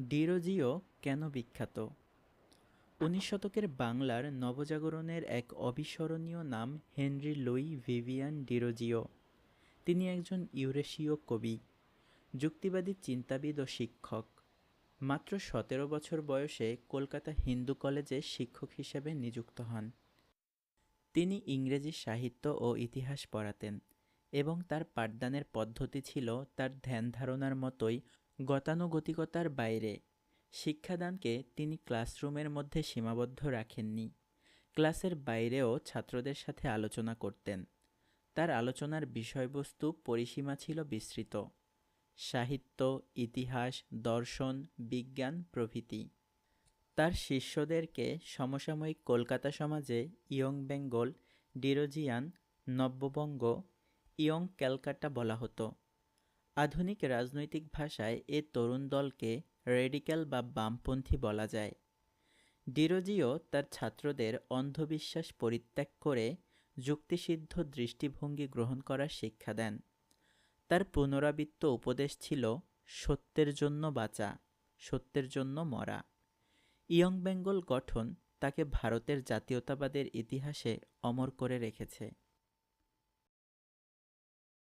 ডিরোজিও কেন বিখ্যাত? উনিশ শতকের বাংলার নবজাগরণের এক অবিস্মরণীয় নাম হেনরি লুই ভিভিয়ান ডিরোজিও। তিনি একজন ইউরেশীয় কবি, যুক্তিবাদী চিন্তাবিদ ও শিক্ষক। মাত্র সতেরো বছর বয়সে কলকাতা হিন্দু কলেজে শিক্ষক হিসেবে নিযুক্ত হন। তিনি ইংরেজি সাহিত্য ও ইতিহাস পড়াতেন এবং তার পাঠদানের পদ্ধতি ছিল তার ধ্যান ধারণার মতোই গতানুগতিকতার বাইরে, শিক্ষাদানকে তিনি ক্লাসরুমের মধ্যে সীমাবদ্ধ রাখেননি। ক্লাসের বাইরেও ছাত্রদের সাথে আলোচনা করতেন। তার আলোচনার বিষয়বস্তু পরিসীমা ছিল বিস্তৃত। সাহিত্য, ইতিহাস, দর্শন, বিজ্ঞান, প্রভৃতি। তার শিষ্যদেরকে সমসাময়িক কলকাতা সমাজে ইয়ং বেঙ্গল, ডিরোজিয়ান, নব্যবঙ্গ, ইয়ং ক্যালকাটা বলা হতো। আধুনিক রাজনৈতিক ভাষায় এ তরুণ দলকে রেডিক্যাল বা বামপন্থী বলা যায়। ডিরোজিও তার ছাত্রদের অন্ধবিশ্বাস পরিত্যাগ করে যুক্তিসিদ্ধ দৃষ্টিভঙ্গি গ্রহণ করার শিক্ষা দেন। তার পুনরাবৃত্ত উপদেশ ছিল, সত্যের জন্য বাঁচা, সত্যের জন্য মরা। ইয়ং বেঙ্গল গঠন তাকে ভারতের জাতীয়তাবাদের ইতিহাসে অমর করে রেখেছে।